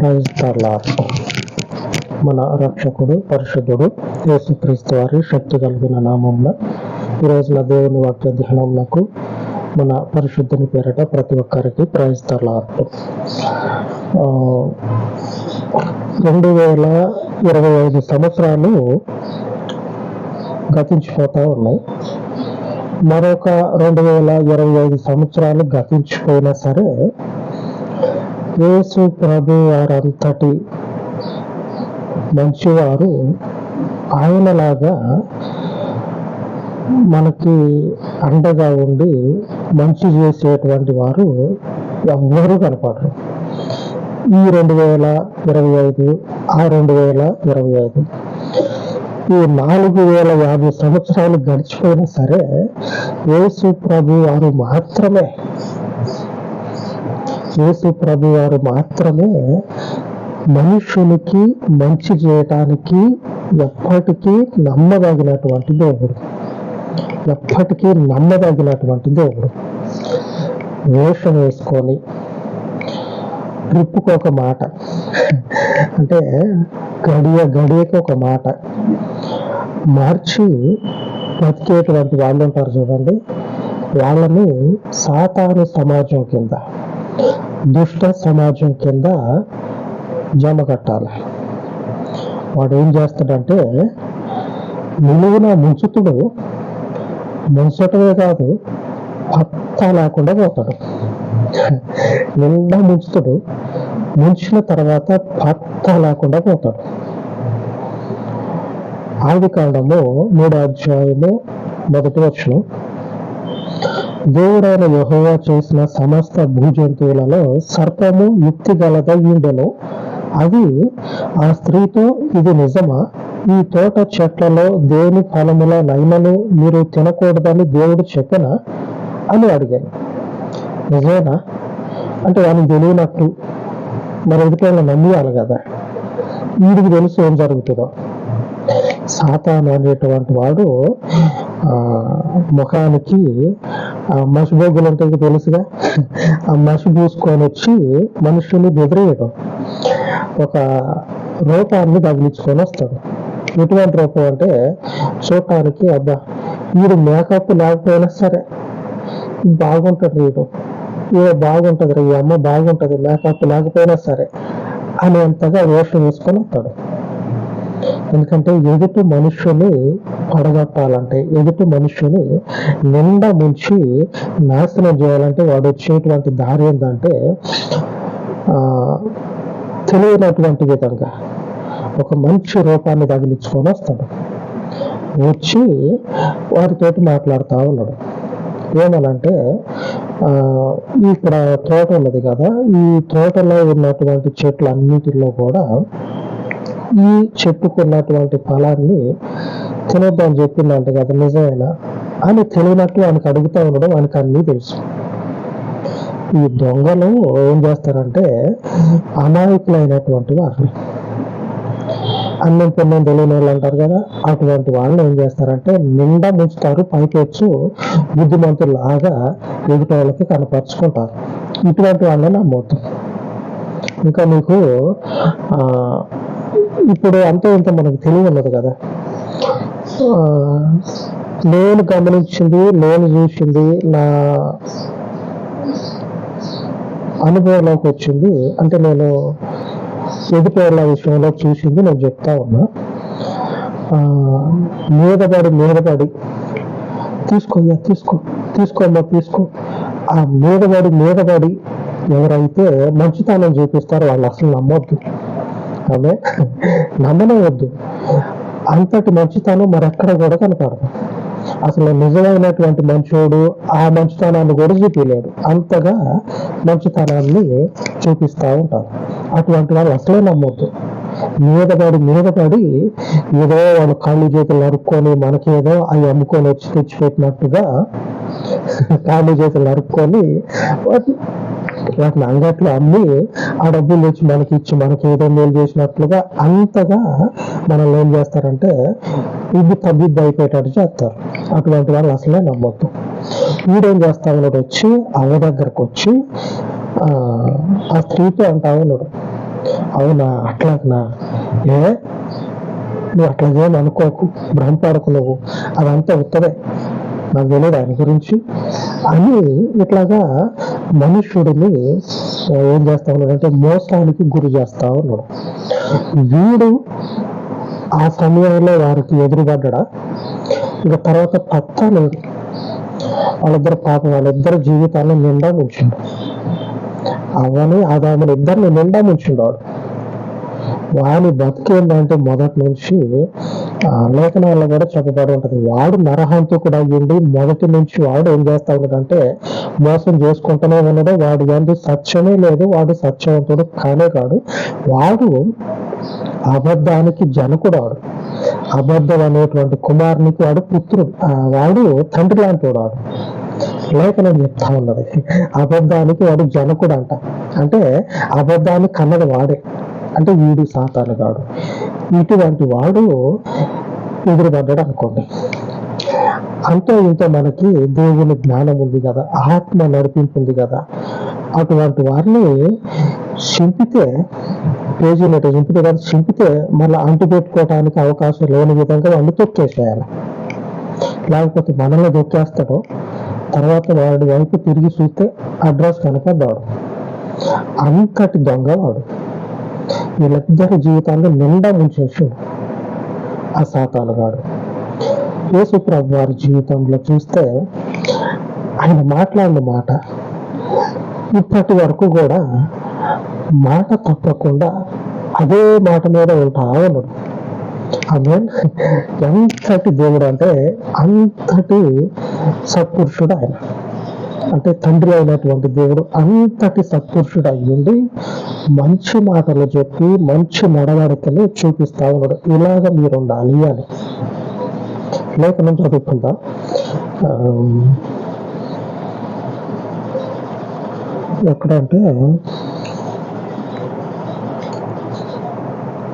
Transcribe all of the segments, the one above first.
క్రైస్తలార్ మన రక్షకుడు పరిశుద్ధుడు యేసుక్రీస్తు వారి శక్తి కలిగిన నామంలో ఈరోజున దేవుని వాక్య ధ్యానములకు మన పరిశుద్ధుని పేరట ప్రతి ఒక్కరికి క్రైస్తలార్ రెండు వేల ఇరవై ఐదు సంవత్సరాలు గతించిపోతా ఉన్నాయి. మరొక రెండు వేల ఇరవై ఐదు సంవత్సరాలు గతించిపోయినా సరే యేసు ప్రభు వారంతటి మంచివారు ఆయనలాగా మనకి అండగా ఉండి మంచి చేసేటువంటి వారు ఎవ్వరూ కనపడరు. ఈ రెండు వేల ఇరవై ఐదు ఆ రెండు వేల ఇరవై ఐదు ఈ నాలుగు వేల యాభై సంవత్సరాలు గడిచిపోయినా సరే యేసు ప్రభు వారు మాత్రమే యేసు ప్రభు వారు మాత్రమే మనుషునికి మంచి చేయటానికి ఎప్పటికీ నమ్మదగినటువంటి దేవుడు. ఎప్పటికీ నమ్మదగినటువంటి దేవుడు. వేషం వేసుకొని ట్రిప్పుకి ఒక మాట. అంటే గడియ గడియకి ఒక మాట. మార్చి బతికేటువంటి వాళ్ళు ఉంటారు చూడండి. వాళ్ళని సాతాను సమాజం కింద దుష్ట సమాజం కింద జమ కట్టాలి. వాడు ఏం చేస్తాడంటే నిలువున ముంచుతుడు ముంచటమే కాదు పత్తా లేకుండా పోతాడు. నిండా ముంచుతుడు ముంచిన తర్వాత పత్తా లేకుండా పోతాడు. ఆది కాండము మూడో అధ్యాయము మొదటి వచ్చిన దేవుడైన యహోవా చేసిన సమస్త భూజంతువులలో సర్పము యుక్తి గలద ఉండెను. అది ఆ స్త్రీతో ఇది నిజమా? ఈ తోట చెట్లలో దేని ఫలముల నైనను మీరు తినకూడదని దేవుడు చెప్పనా? అని అడిగాను. నిజమేనా? అంటే వానికి తెలియనట్టు. మరి ఎదుటిలో నమ్మియాలి కదా? వీడికి తెలుసు ఏం జరుగుతుందో. సాతాను అనేటువంటి వాడు ఆ ముఖానికి ఆ మసిబొగ్గులు ఉంటాయి తెలుసుగా? ఆ మసి పూసుకొని వచ్చి మనుషుల్ని బెదిరేయడం ఒక రూపాన్ని తగిలించుకొని వస్తాడు. ఎటువంటి రూపం అంటే చూడటానికి అబ్బా వీడు మేకప్ లేకపోయినా సరే బాగుంటాడు వీడు వీడు బాగుంటుంది రా ఈ అమ్మ బాగుంటుంది మేకప్ లేకపోయినా సరే అనేంతగా వేషం వేసుకొని వస్తాడు. ఎందుకంటే ఎదుటి మనుషుని పడగొట్టాలంటే ఎదుటి మనుషుని నిండా ముంచి నాశనం చేయాలంటే వాడు వచ్చేటువంటి దారి ఏంటంటే ఆ, తెలియనటువంటి విధంగా ఒక మంచి రూపాన్ని తగిలించుకొని వస్తాడు. వచ్చి వారితోటి మాట్లాడుతూ ఉన్నాడు. ఏమనంటే ఆ, ఇక్కడ తోట ఉన్నది కదా ఈ తోటలో ఉన్నటువంటి చెట్లు అన్నిటిలో కూడా ఈ చెట్టుకున్నటువంటి ఫలాన్ని తినొద్దని చెప్పిందంట కదా నిజమేనా? అని తెలియనట్టు ఆయనకు అడుగుతూ ఉండడం ఆయనకు అన్నీ తెలుసు. ఈ దొంగలు ఏం చేస్తారంటే అమాయకులైనటువంటి వారిని అన్నం పొన్నం తెలియని వాళ్ళు అంటారు కదా అటువంటి వాళ్ళని ఏం చేస్తారంటే నిండా ముంచుతారు పైకి వచ్చు బుద్ధిమంతులాగా ఎదుటి వాళ్ళకి కనపరుచుకుంటారు. ఇటువంటి వాళ్ళని నమ్మొద్దు. ఇంకా మీకు ఆ, ఇప్పుడు అంత ఇంత మనకు తెలివి ఉన్నది కదా. నేను గమనించింది నేను చూసింది నా అనుభవంలోకి వచ్చింది అంటే నేను ఎదుటివాళ్ళ విషయంలో చూసింది నేను చెప్తా ఉన్నా. ఆ, మీదపడి మీదపడి తీసుకోయ్యా తీసుకో తీసుకోమ్మా తీసుకో. ఆ మీదపడి మీదపడి ఎవరైతే మంచితనం చూపిస్తారో వాళ్ళు అసలు నమ్మొద్దు. ఆమె నమ్మనే వద్దు అంతటి మంచితనం మరెక్కడ కూడా కనపడదు. అసలు నిజమైనటువంటి మంచోడు ఆ మంచితనాన్ని కూడా చూపించలేడు అంతగా మంచితనాన్ని చూపిస్తూ ఉంటారు అటువంటి వాళ్ళు అసలే నమ్మొద్దు. మీద పడి మీద పడి ఏదో వాళ్ళు కాళ్ళు చేతులు నరుక్కొని మనకేదో అవి అమ్ముకొని వచ్చి తెచ్చిపెట్టినట్టుగా కాళ్ళు చేతులు నరుక్కొని వాటిని అంగట్లో అమ్మి ఆ డబ్బులు తెచ్చి మనకి ఇచ్చి మనకి ఏదో మేలు చేసినట్లుగా అంతగా మనల్ని ఏం చేస్తారంటే ఇది తగ్గిద్ది అయిపోయేటట్టు చేస్తారు. అటువంటి వాళ్ళు అసలే నమ్మొద్దు. వీడేం చేస్తామన్నాడు వచ్చి అవ్వ దగ్గరకు వచ్చి ఆ ఆ స్త్రీతో అంటామన్నాడు అవునా? అట్లాగనా? ఏ? నువ్వు అట్లాగేం అనుకోకు. భ్రమపడకు నువ్వు. అదంతా ఉత్తదే నాకు తెలియదు ఆయన గురించి. అని ఇట్లాగా మనుష్యుడిని ఏం చేస్తా ఉన్నాడు అంటే మోసానికి గురి చేస్తా ఉన్నాడు. వీడు ఆ సమయంలో వారికి ఎదురుపడ్డా ఇక తర్వాత పత్తా లేదు వాళ్ళిద్దరు పాపం వాళ్ళిద్దరు జీవితాన్ని నిండా ముంచిండు. అవని ఆదాముని ఇద్దరిని నిండా ముంచిండు వాడు. వాని బతికేందంటే మొదటి నుంచి లేఖనాల్లో కూడా చెప్పబడి ఉంటది. వాడు నరహంతకుడు అయ్యింది మొదటి నుంచి వాడు ఏం చేస్తా ఉన్నాడంటే మోసం చేసుకుంటూనే ఉన్నాడు. వాడు ఎందు సత్యమే లేదు వాడు సత్యవంతుడు కానే కాడు. వాడు అబద్ధానికి జనకుడు వాడు. అబద్ధం అనేటువంటి కుమారునికి వాడు పుత్రుడు. వాడు తండ్రి లాంటి వాడు. లేఖనం చెప్తా ఉన్నది. అబద్ధానికి వాడు జనకుడు అంట. అంటే అబద్ధాన్ని కన్నది వాడే. అంటే వీడు సాతాను కాడు ఇటువంటి వాడు ఎదురుపడ్డాడు అనుకోండి. అంతే ఇంత మనకి దేవుని జ్ఞానం ఉంది కదా ఆత్మ నడిపింపు ఉంది కదా అటువంటి వారిని చింపితే పేజీ నెట్ చింపితే కానీ చింపితే మళ్ళీ అంటు పెట్టుకోవడానికి అవకాశం లేని విధంగా వాళ్ళు తొక్కేసేయాలి. లేకపోతే మనల్ని దొక్కేస్తాడు తర్వాత వాడి వైపు తిరిగి చూస్తే అడ్రస్ కనపడ్డాడు అంతటి దొంగ వాడు వీళ్ళిద్దరి జీవితాల్లో నిండా ముంచేసాడు ఆ సాతానుగాడు యేసు వారి జీవితంలో చూస్తే ఆయన మాట్లాడిన మాట ఇప్పటి వరకు కూడా మాట తప్పకుండా అదే మాట మీద ఉంటా ఉన్నాడు. ఆమె ఎంతటి దేవుడు అంటే అంతటి సత్పురుషుడు ఆయన. అంటే తండ్రి అయినటువంటి దేవుడు అంతటి సత్పురుషుడు అయ్యుండి మంచి మాటలు చెప్పి మంచి నడవడికని చూపిస్తా ఉన్నాడు. ఇలాగ మీరు ఉండాలి అని లేఖనం చదువుకుందాం. ఎక్కడంటే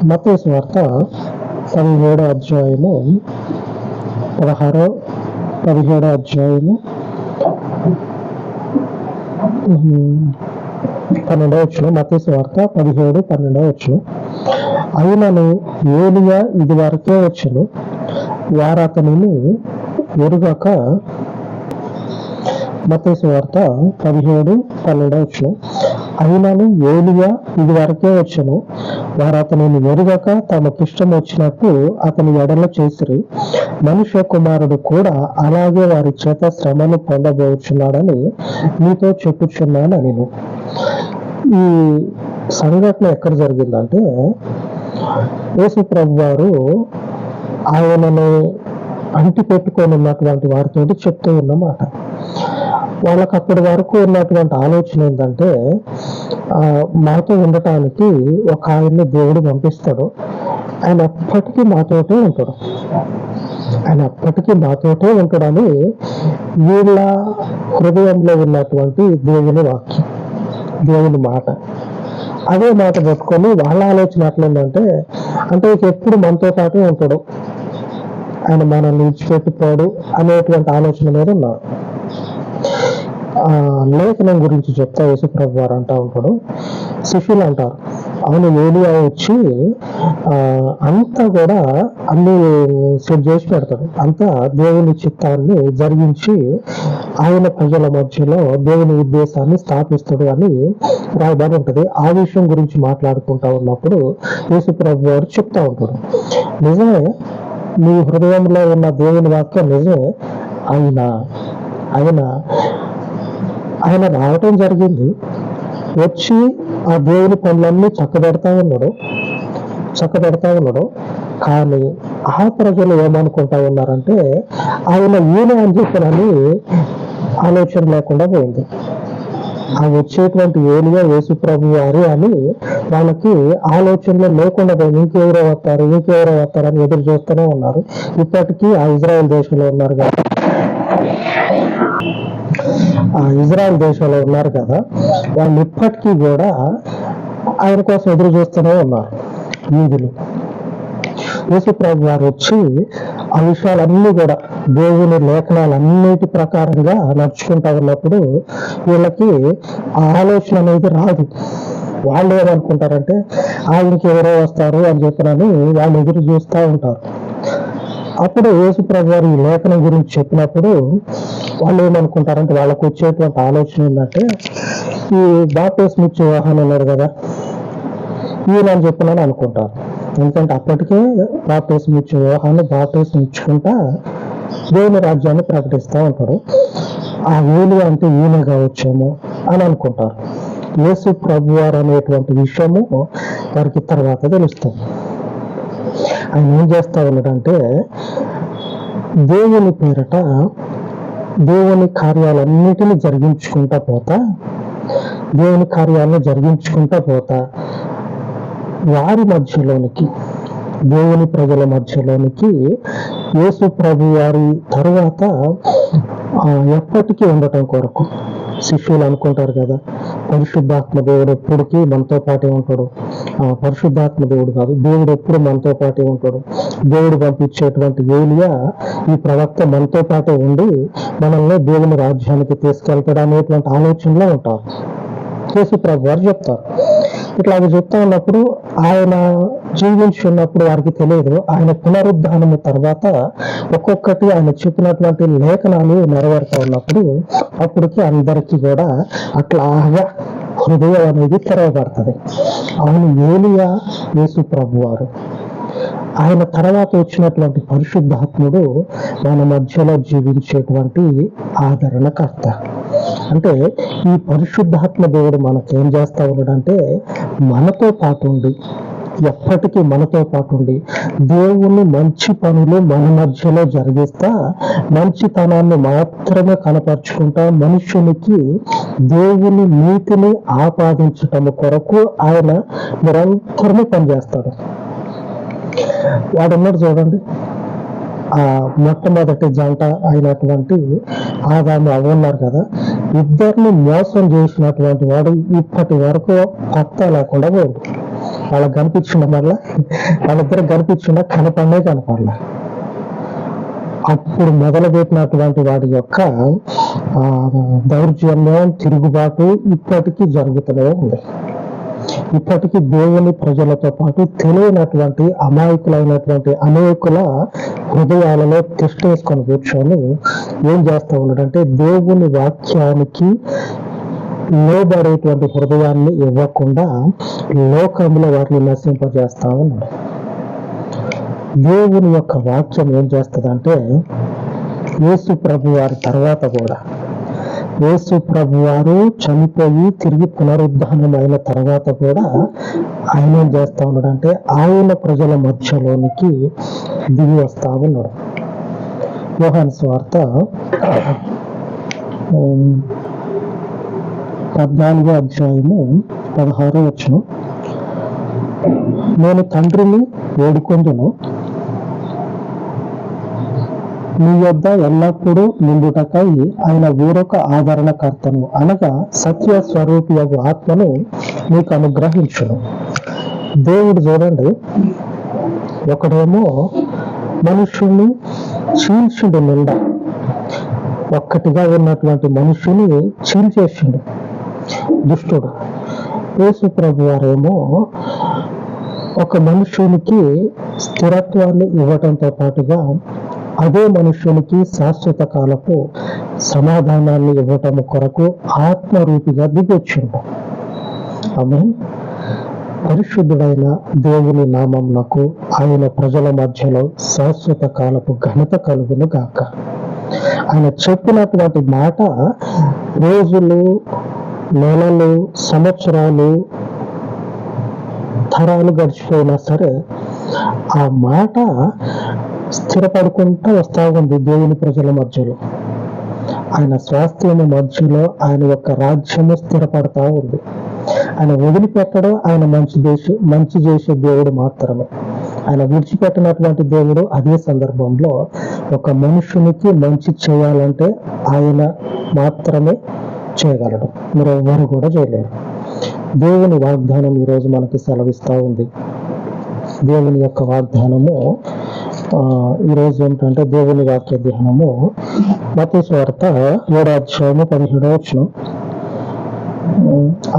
మతేసు వార్త పదిహేడో అధ్యాయము పదహారో పదిహేడో అధ్యాయము పన్నెండవ వచ్చును వచ్చిన మతేసు వార్త పదిహేడు పన్నెండో వచ్చిన అయినను ఏలియా ఇది వరకే వచ్చును వారు అతనిని ఎరుగక మతేసు వార్త పదిహేడు పన్నెండవ వచ్చిన అయినను ఏలియా ఇది వరకే వచ్చును. వారు అతనిని ఎరుగక తమకిష్టం వచ్చినట్టు అతని ఎడల చేసిరి. మనుష్య కుమారుడు కూడా అలాగే వారి చేత శ్రమను పొందబోచున్నాడని మీతో చెప్పుచున్నాను నేను. ఈ సంఘటన ఎక్కడ జరిగిందంటే యేసు ప్రభు వారు ఆయనను అంటి పెట్టుకొని ఉన్నటువంటి వారితోటి చెప్తూ ఉన్నమాట. వాళ్ళకి అప్పటి వరకు ఉన్నటువంటి ఆలోచన ఏంటంటే ఆ, మాతో ఉండటానికి ఒక ఆయన్ని దేవుడు పంపిస్తాడు. ఆయన ఎప్పటికీ మాతోటే ఉంటాడు. ఆయన ఎప్పటికీ మాతోటే ఉంటాడని వీళ్ళ హృదయంలో ఉన్నటువంటి దేవుని వాక్యం దేవుని మాట. అదే మాట పెట్టుకొని వాళ్ళ ఆలోచన ఎట్లుందంటే అంటే ఇక ఎప్పుడు మనతో పాటే ఉంటాడు. ఆయన మనల్ని విడిచిపెట్టిపోడు అనేటువంటి ఆలోచన మీద ఉన్నారు. లేఖనం గురించి చెప్తా యేసుప్రభు వారు అంటా ఉంటాడు. శిష్యులు అంటారు. అవును ఏలియా వచ్చి అంతా కూడా అన్ని సెట్ చేసి పెడతాడు. అంతా దేవుని చిత్తాన్ని జరిగించి ఆయన ప్రజల మధ్యలో దేవుని ఉద్దేశాన్ని స్థాపిస్తాడు అని రాయబడి ఉంటది. ఆ విషయం గురించి మాట్లాడుకుంటా ఉన్నప్పుడు యేసుప్రభు వారు చెప్తా ఉంటాడు నిజమే నీ హృదయంలో ఉన్న దేవుని వాక్యం నిజమే. ఆయన ఆయన ఆయన రావటం జరిగింది. వచ్చి ఆ దేవుని పనులన్నీ చక్కబెడతా ఉన్నాడు. చక్కబెడతా ఉన్నాడు. కానీ ఆ ప్రజలు ఏమనుకుంటా ఉన్నారంటే ఆయన ఈయన అని చెప్పినని ఆలోచన లేకుండా పోయింది. ఆ వచ్చేటువంటి ఏలియా యేసు ప్రభు వారు అని వాళ్ళకి ఆలోచనలో లేకుండా పోయింది. ఇంకెవరో వస్తారు ఇంకెవరో వస్తారు అని ఎదురు చూస్తూనే ఉన్నారు. ఇప్పటికీ ఆ ఇజ్రాయెల్ దేశంలో ఉన్నారు కాబట్టి ఇజ్రాయెల్ దేశంలో ఉన్నారు కదా వాళ్ళు ఇప్పటికీ కూడా ఆయన కోసం ఎదురు చూస్తూనే ఉన్నారు యూదులు యేసు ప్రభు వారు వచ్చి ఆ విషయాలన్నీ కూడా దేవుని లేఖనాలన్నిటి ప్రకారంగా నడుచుకుంటా ఉన్నప్పుడు వీళ్ళకి ఆ ఆలోచన అనేది రాదు. వాళ్ళు ఏమనుకుంటారంటే ఆ ఇంకెవరో వస్తారు అని చెప్పినని వాళ్ళు ఎదురు చూస్తూ ఉంటారు. అప్పుడు యేసుప్రభు ప్రభు ఈ లేఖనం గురించి చెప్పినప్పుడు వాళ్ళు ఏమనుకుంటారంటే వాళ్ళకు వచ్చేటువంటి ఆలోచన ఏంటంటే ఈ బాప్టేస్ ఇచ్చే వాహనం ఉన్నారు కదా ఈయన అని చెప్పినని అనుకుంటారు. ఎందుకంటే అప్పటికే బాప్టేస్ ఇచ్చే వాహనం బాప్టేస్ ఇచ్చుకుంటా దేవుని రాజ్యాన్ని ప్రకటిస్తూ ఉంటాడు. ఆ ఏలి అంటే ఈయన కావచ్చేమో అని అనుకుంటారు. యేసు ప్రభు వారు అనేటువంటి విషయము వారికి తర్వాత తెలుస్తుంది. ఆయన ఏం చేస్తా ఉన్నాడంటే దేవుని పేరట దేవుని కార్యాలన్నిటిని జరిగించుకుంటా పోతా దేవుని కార్యాలను జరిగించుకుంటా పోతా. వారి మధ్యలోనికి దేవుని ప్రజల మధ్యలోనికి యేసు ప్రభు వారి తరువాత ఎప్పటికీ ఉండటం కొరకు శిష్యులు అనుకుంటారు కదా పరిశుద్ధాత్మ దేవుడు ఎప్పటికీ మనతో పాటే ఉంటాడు. ఆ, పరిశుద్ధాత్మ దేవుడు కాదు. దేవుడు ఎప్పుడు మనతో పాటే ఉంటాడు. దేవుడు పంపించేటువంటి ఏలియా ఈ ప్రవక్త మనతో పాటే ఉండి మనల్ని దేవుని రాజ్యానికి తీసుకెళ్తాడు అనేటువంటి ఆలోచనలో ఉంటారు యేసు ప్రభు వారు చెప్తారు. ఇట్లాగ చెప్తా ఉన్నప్పుడు ఆయన జీవించి ఉన్నప్పుడు వారికి తెలియదు. ఆయన పునరుద్ధానము తర్వాత ఒక్కొక్కటి ఆయన చెప్పినటువంటి లేఖనాలు నెరవేరుతా ఉన్నప్పుడు అప్పటికి అందరికీ కూడా అట్లాగా హృదయం అనేది తెరవబడుతుంది. అవును ఏలియా యేసు ప్రభు వారు. ఆయన తర్వాత వచ్చినటువంటి పరిశుద్ధాత్ముడు మన మధ్యలో జీవించేటువంటి ఆదరణకర్త. అంటే ఈ పరిశుద్ధాత్మ దేవుడు మనకేం చేస్తా ఉన్నాడంటే మనతో పాటు ఉండి ఎప్పటికీ మనతో పాటు ఉండి దేవుని మంచి పనులు మన మధ్యలో జరిగిస్తా మంచితనాన్ని మాత్రమే కనపరుచుకుంటా మనుషునికి దేవుని నీతిని ఆపాదించటం కొరకు ఆయన నిరంతరము పనిచేస్తాడు. వాడున్నాడు చూడండి. ఆ మొట్టమొదటి జంట అయినటువంటి ఆదాము అవ్వ ఉన్నారు కదా. ఇద్దరిని మోసం చేసినటువంటి వాడు ఇప్పటి వరకు కొత్త లేకుండా పోయింది వాళ్ళకి కనిపించిన మళ్ళా వాళ్ళిద్దరు కనిపించిన కనపడనే కనపడలే. అప్పుడు మొదలుపెట్టినటువంటి వాడి యొక్క ఆ, దౌర్జన్యం తిరుగుబాటు ఇప్పటికీ జరుగుతూనే ఉంది. ఇప్పటికీ దేవుని ప్రజలతో పాటు తెలియనటువంటి అమాయకులైనటువంటి అనేకుల హృదయాలలో తిష్టేసుకొని కూర్చొని ఏం చేస్తా ఉన్నాడంటే దేవుని వాక్యానికి లోబడేటువంటి హృదయాన్ని ఇవ్వకుండా లోకంలో వాటిని నశింపజేస్తా ఉన్నాడు. దేవుని యొక్క వాక్యం ఏం చేస్తుందంటే యేసు ప్రభు వారి తర్వాత కూడా యేసు ప్రభు వారు చనిపోయి తిరిగి పునరుద్ధానం అయిన తర్వాత కూడా ఆయన ఏం చేస్తా ఉన్నాడంటే ఆయన ప్రజల మధ్యలోనికి దిగి వస్తా ఉన్నాడు. యోహాన్ స్వార్త పద్నాలుగో అధ్యాయము పదహారో వచ్చును నేను తండ్రిని వేడుకొందును మీ యొద్ద ఎల్లప్పుడూ నిండుటకై ఆయన వేరొక ఆదరణకర్తను అనగా సత్య స్వరూపి ఆత్మను నీకు అనుగ్రహించును దేవుడు చూడండి ఒకడేమో మనుషుల్ని చీల్చుడు నిండా ఒక్కటిగా ఉన్నటువంటి మనుషుని చీల్చేసిండు. దుష్టుడు యేసు ప్రభు వారేమో ఒక మనుషునికి స్థిరత్వాన్ని ఇవ్వటంతో పాటుగా అదే మనుషునికి శాశ్వత కాలపు సమాధానాన్ని ఇవ్వటము కొరకు ఆత్మరూపిగా దిగొచ్చిండు ఆమె పరిశుద్ధుడైన దేవుని నామమునకు ఆయన ప్రజల మధ్యలో శాశ్వత కాలపు ఘనత కలుగును గాక. ఆయన చెప్పినటువంటి మాట రోజులు నెలలు సంవత్సరాలు తరాలు గడిచిపోయినా సరే ఆ మాట స్థిరపడుకుంటూ వస్తా ఉంది దేవుని ప్రజల మధ్యలో. ఆయన స్వాస్థ్యము మధ్యలో ఆయన యొక్క రాజ్యము స్థిరపడతా ఉంది. ఆయన వదిలిపెట్టడం ఆయన మంచి దేశ మంచి చేసే దేవుడు మాత్రమే. ఆయన విడిచిపెట్టినటువంటి దేవుడు అదే సందర్భంలో ఒక మనుషునికి మంచి చేయాలంటే ఆయన మాత్రమే చేయగలడు. మీరు ఎవ్వరు కూడా చేయలేరు. దేవుని వాగ్దానం ఈరోజు మనకి సెలవిస్తూ ఉంది. దేవుని యొక్క వాగ్దానము ఈరోజు ఏంటంటే దేవుని వాక్య ధ్యానము. మతేశ్వార్త స్వార్థ ఏడో అధ్యాయము పదిహేడో వచ్చిన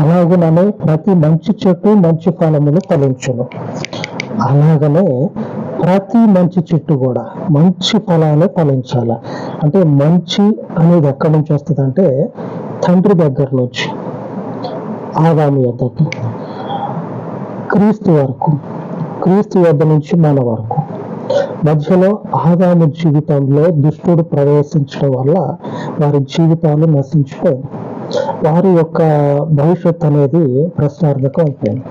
అలాగనే ప్రతి మంచి చెట్టు మంచి ఫలములు ఫలించును. అలాగనే ప్రతి మంచి చెట్టు కూడా మంచి ఫలాలే ఫలించాల. అంటే మంచి అనేది ఎక్కడి నుంచి వస్తుంది అంటే తండ్రి దగ్గర నుంచి ఆదాము యొద్దకి క్రీస్తు వరకు క్రీస్తు యొద్ద నుంచి మన వరకు. మధ్యలో ఆదాము జీవితంలో దుష్టుడు ప్రవేశించడం వల్ల వారి జీవితాలు నశించిపోయింది వారి యొక్క భవిష్యత్ అనేది ప్రశ్నార్థకం అయిపోయింది.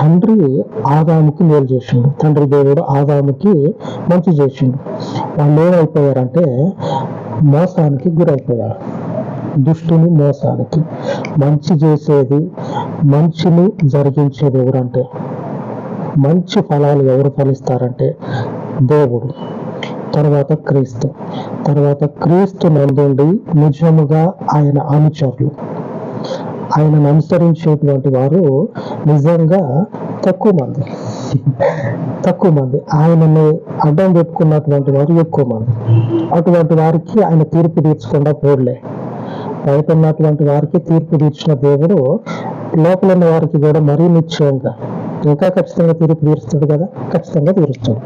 తండ్రి ఆదాముకి మేలు చేసిండు. తండ్రి దేవుడు ఆదాముకి మంచి చేసిండు. వాళ్ళు ఏమైపోయారంటే మోసానికి గురైపోయారు. దుష్టుని మోసానికి. మంచి చేసేది మంచిని జరిగించేది ఎవరంటే మంచి ఫలాలు ఎవరు ఫలిస్తారంటే దేవుడు తర్వాత క్రీస్తు. తర్వాత క్రీస్తు నందుండి నిజముగా ఆయన అనుచరులు. ఆయనను అనుసరించేటువంటి వారు నిజంగా తక్కువ మంది. తక్కువ మంది. ఆయనని అడ్డం పెట్టుకున్నటువంటి వారు ఎక్కువ మంది. అటువంటి వారికి ఆయన తీర్పు తీర్చకుండా పోడలే బయట ఉన్నటువంటి వారికి తీర్పు తీర్చిన దేవుడు లోపల ఉన్న వారికి కూడా మరీ నిశ్చయంగా ఇంకా ఖచ్చితంగా తీర్పు తీరుస్తాడు కదా? ఖచ్చితంగా తీరుస్తాడు.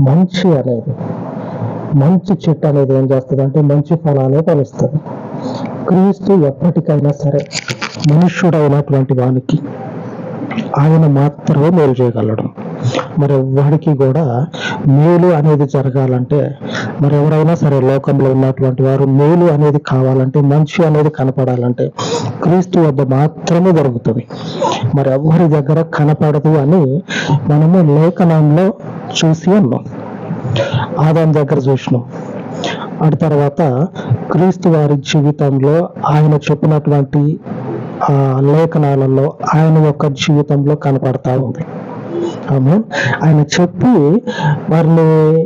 మంచి అనేది మంచి చెట్టు అనేది ఏం చేస్తుంది అంటే మంచి ఫలాలే ఫలిస్తుంది. క్రీస్తు ఎప్పటికైనా సరే మనుష్యుడైనటువంటి వానికి ఆయన మాత్రమే మేలు చేయగలడు. మరి ఎవరికి కూడా మేలు అనేది జరగాలంటే మరి ఎవరైనా సరే లోకంలో ఉన్నటువంటి వారు మేలు అనేది కావాలంటే మంచి అనేది కనపడాలంటే క్రీస్తు వద్ద మాత్రమే జరుగుతుంది. మరి ఎవరి దగ్గర కనపడదు అని మనము లేఖనంలో చూసి ఉన్నాం. ఆదాం దగ్గర చూసినాం. అటు తర్వాత క్రీస్తు వారి జీవితంలో ఆయన చెప్పినటువంటి ఆ లేఖనాలలో ఆయన యొక్క జీవితంలో కనపడతా ఉంది. ఆమె. ఆయన చెప్పి వారిని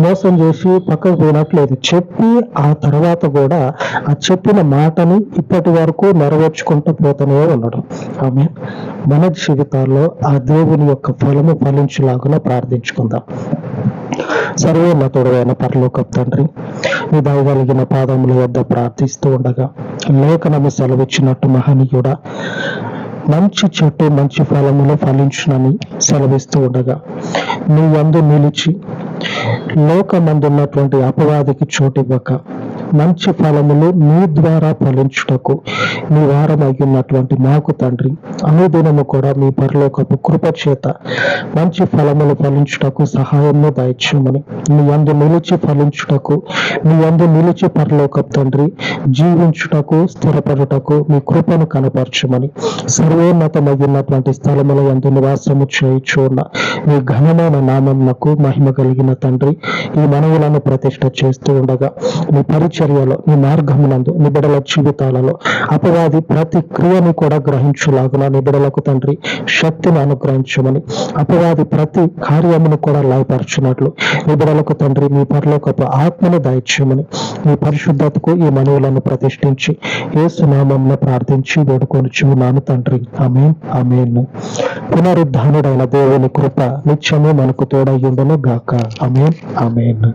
మోసం చేసి పక్కకు పోయినట్లేదు. చెప్పి ఆ తర్వాత కూడా ఆ చెప్పిన మాటని ఇప్పటి వరకు నెరవేర్చుకుంటూ పోతూనే ఉన్నాడు. ఆమె మన జీవితాల్లో ఆ దేవుని యొక్క ఫలము ఫలించులాగా ప్రార్థించుకుందాం. సర్వోన్నతుడైన పరలోక తండ్రి నీ దయగలిగిన పాదముల వద్ద ప్రార్థిస్తూ ఉండగా లేఖనము సెలవిచ్చినట్టు మహనీయుడ మంచి చెట్టు మంచి ఫలములు ఫలించునని సెలవిస్తూ ఉండగా నువ్వందు నిలిచి లోకమందున్నటువంటి అపవాదికి చోటివ్వక మంచి ఫలములు నీ ద్వారా ఫలించుటకు నీ వారం అయ్యున్నటువంటి మాకు తండ్రి అనుదినము కూడా మీ పరలోకపు కృప చేత మంచి ఫలములు ఫలించుటకు సహాయము దయచేయమని. నీ అందు నిలిచి ఫలించుటకు నీ అందు నిలిచి పరలోకపు తండ్రి జీవించుటకు స్థిరపడుటకు మీ కృపను కనపరచమని. సర్వోన్నతమయ్యున్నటువంటి స్థలముల ఎందు నివాసము చేయుచున్న మీ ఘనమైన నామమునకు మహిమ కలిగిన తండ్రి ఈ మనవులను ప్రతిష్ట చేస్తూ ఉండగా మీ పరిచయం పరిచర్యలో నీ మార్గమునందు నిబిడల జీవితాలలో అపవాది ప్రతి క్రియని కూడా గ్రహించులాగున నిబిడలకు తండ్రి శక్తిని అనుగ్రహించమని అపవాది ప్రతి కార్యమును కూడా లయపరచున్నట్లు నిబిడలకు తండ్రి మీ పరలోకపు ఆత్మను దయచేయమని మీ పరిశుద్ధతకు ఈ మనవులను ప్రతిష్ఠించి ఏసునామంలో ప్రార్థించి వేడుకొని తండ్రి. అమేన్ అమేన్ పునరుద్ధానుడైన దేవుని కృప నిత్యము మనకు తోడయ్యుండను గాక. ఆమెన్. ఆమెన్.